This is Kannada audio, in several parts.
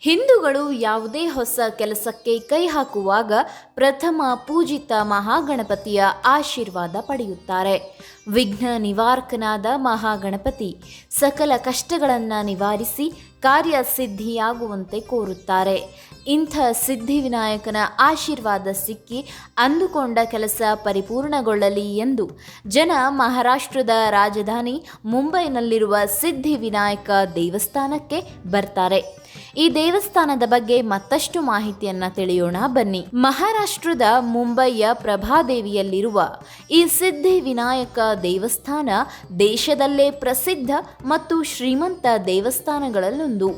ಹಿಂದೂಗಳು ಯಾವುದೇ ಹೊಸ ಕೆಲಸಕ್ಕೆ ಕೈ ಹಾಕುವಾಗ ಪ್ರಥಮ ಪೂಜಿತ ಮಹಾಗಣಪತಿಯ ಆಶೀರ್ವಾದ ಪಡೆಯುತ್ತಾರೆ. ವಿಘ್ನ ನಿವಾರಕನಾದ ಮಹಾಗಣಪತಿ ಸಕಲ ಕಷ್ಟಗಳನ್ನು ನಿವಾರಿಸಿ ಕಾರ್ಯ ಸಿದ್ಧಿಯಾಗುವಂತೆ ಕೋರುತ್ತಾರೆ. ಇಂಥ ಸಿದ್ಧಿವಿನಾಯಕನ ಆಶೀರ್ವಾದ ಸಿಕ್ಕಿ ಅಂದುಕೊಂಡ ಕೆಲಸ ಪರಿಪೂರ್ಣಗೊಳ್ಳಲಿ ಎಂದು ಜನ ಮಹಾರಾಷ್ಟ್ರದ ರಾಜಧಾನಿ ಮುಂಬೈನಲ್ಲಿರುವ ಸಿದ್ಧಿವಿನಾಯಕ ದೇವಸ್ಥಾನಕ್ಕೆ ಬರ್ತಾರೆ. ಈ ದೇವಸ್ಥಾನದ ಬಗ್ಗೆ ಮತ್ತಷ್ಟು ಮಾಹಿತಿಯನ್ನ ತಿಳಿಯೋಣ. ಬನ್ನಿ. ಮಹಾರಾಷ್ಟ್ರದ ಮುಂಬೈಯ ಪ್ರಭಾದೇವಿಯಲ್ಲಿರುವ ಈ ಸಿದ್ಧಿ ವಿನಾಯಕ ದೇವಸ್ಥಾನ ದೇಶದಲ್ಲೇ ಪ್ರಸಿದ್ಧ ಮತ್ತು ಶ್ರೀಮಂತ ದೇವಸ್ಥಾನಗಳಲ್ಲೊಂದು.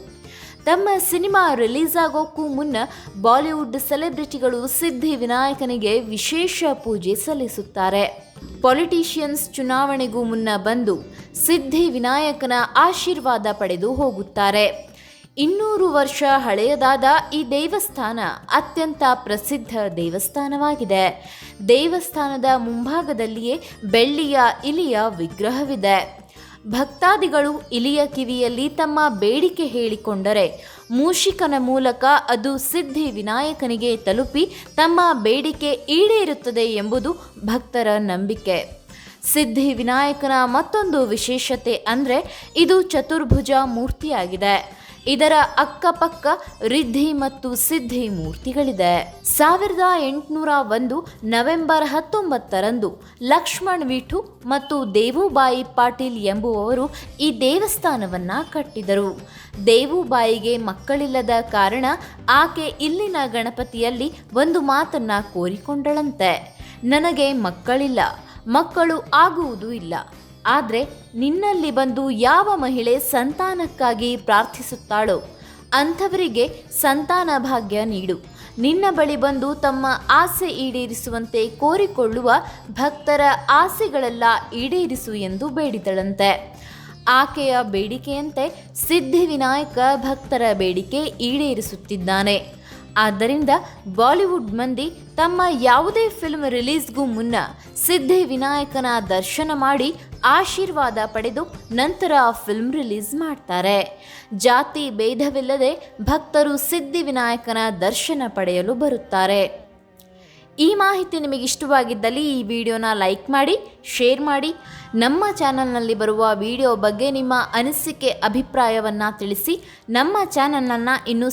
ತಮ್ಮ ಸಿನಿಮಾ ರಿಲೀಸ್ ಆಗೋಕ್ಕೂ ಮುನ್ನ ಬಾಲಿವುಡ್ ಸೆಲೆಬ್ರಿಟಿಗಳು ಸಿದ್ಧಿ ವಿನಾಯಕನಿಗೆ ವಿಶೇಷ ಪೂಜೆ ಸಲ್ಲಿಸುತ್ತಾರೆ. ಪೊಲಿಟಿಷಿಯನ್ಸ್ ಚುನಾವಣೆಗೂ ಮುನ್ನ ಬಂದು ಸಿದ್ಧಿ ವಿನಾಯಕನ ಆಶೀರ್ವಾದ ಪಡೆದು ಹೋಗುತ್ತಾರೆ. ಇನ್ನೂರು ವರ್ಷ ಹಳೆಯದಾದ ಈ ದೇವಸ್ಥಾನ ಅತ್ಯಂತ ಪ್ರಸಿದ್ಧ ದೇವಸ್ಥಾನವಾಗಿದೆ. ದೇವಸ್ಥಾನದ ಮುಂಭಾಗದಲ್ಲಿಯೇ ಬೆಳ್ಳಿಯ ಇಲಿಯ ವಿಗ್ರಹವಿದೆ. ಭಕ್ತಾದಿಗಳು ಇಲಿಯ ಕಿವಿಯಲ್ಲಿ ತಮ್ಮ ಬೇಡಿಕೆ ಹೇಳಿಕೊಂಡರೆ ಮೂಷಿಕನ ಮೂಲಕ ಅದು ಸಿದ್ಧಿ ವಿನಾಯಕನಿಗೆ ತಲುಪಿ ತಮ್ಮ ಬೇಡಿಕೆ ಈಡೇರುತ್ತದೆ ಎಂಬುದು ಭಕ್ತರ ನಂಬಿಕೆ. ಸಿದ್ಧಿ ವಿನಾಯಕನ ಮತ್ತೊಂದು ವಿಶೇಷತೆ ಅಂದರೆ ಇದು ಚತುರ್ಭುಜ ಮೂರ್ತಿಯಾಗಿದೆ. ಇದರ ಅಕ್ಕಪಕ್ಕ ರಿದ್ಧಿ ಮತ್ತು ಸಿದ್ಧಿ ಮೂರ್ತಿಗಳಿದೆ. ಸಾವಿರದ ಎಂಟುನೂರ ಒಂದು ನವೆಂಬರ್ ಹತ್ತೊಂಬತ್ತರಂದು ಲಕ್ಷ್ಮಣ್ ವಿಠು ಮತ್ತು ದೇವುಬಾಯಿ ಪಾಟೀಲ್ ಎಂಬುವವರು ಈ ದೇವಸ್ಥಾನವನ್ನ ಕಟ್ಟಿದರು. ದೇವುಬಾಯಿಗೆ ಮಕ್ಕಳಿಲ್ಲದ ಕಾರಣ ಆಕೆ ಇಲ್ಲಿನ ಗಣಪತಿಯಲ್ಲಿ ಒಂದು ಮಾತನ್ನ ಕೋರಿಕೊಂಡಳಂತೆ. ನನಗೆ ಮಕ್ಕಳಿಲ್ಲ, ಮಕ್ಕಳು ಆಗುವುದೂ ಇಲ್ಲ. ಆದರೆ ನಿನ್ನಲ್ಲಿ ಬಂದು ಯಾವ ಮಹಿಳೆ ಸಂತಾನಕ್ಕಾಗಿ ಪ್ರಾರ್ಥಿಸುತ್ತಾಳೋ ಅಂಥವರಿಗೆ ಸಂತಾನ ಭಾಗ್ಯ ನೀಡು. ನಿನ್ನ ಬಳಿ ಬಂದು ತಮ್ಮ ಆಸೆ ಈಡೇರಿಸುವಂತೆ ಕೋರಿಕೊಳ್ಳುವ ಭಕ್ತರ ಆಸೆಗಳೆಲ್ಲ ಈಡೇರಿಸು ಎಂದು ಬೇಡಿದಳಂತೆ. ಆಕೆಯ ಬೇಡಿಕೆಯಂತೆ ಸಿದ್ಧಿವಿನಾಯಕ ಭಕ್ತರ ಬೇಡಿಕೆ ಈಡೇರಿಸುತ್ತಿದ್ದಾನೆ. ಆದ್ದರಿಂದ ಬಾಲಿವುಡ್ ಮಂದಿ ತಮ್ಮ ಯಾವುದೇ ಫಿಲ್ಮ್ ರಿಲೀಸ್ಗೂ ಮುನ್ನ ಸಿದ್ಧಿ ವಿನಾಯಕನ ದರ್ಶನ ಮಾಡಿ ಆಶೀರ್ವಾದ ಪಡೆದು ನಂತರ ಫಿಲ್ಮ್ ರಿಲೀಸ್ ಮಾಡ್ತಾರೆ. ಜಾತಿ ಭೇದವಿಲ್ಲದೆ ಭಕ್ತರು ಸಿದ್ಧಿ ವಿನಾಯಕನ ದರ್ಶನ ಪಡೆಯಲು ಬರುತ್ತಾರೆ. ಈ ಮಾಹಿತಿ ನಿಮಗೆ ಇಷ್ಟವಾಗಿದ್ದಲ್ಲಿ ಈ ವಿಡಿಯೋನ ಲೈಕ್ ಮಾಡಿ ಶೇರ್ ಮಾಡಿ. ನಮ್ಮ ಚಾನಲ್ನಲ್ಲಿ ಬರುವ ವಿಡಿಯೋ ಬಗ್ಗೆ ನಿಮ್ಮ ಅನಿಸಿಕೆ, ಅಭಿಪ್ರಾಯವನ್ನು ತಿಳಿಸಿ. ನಮ್ಮ ಚಾನಲನ್ನು ಇನ್ನೂ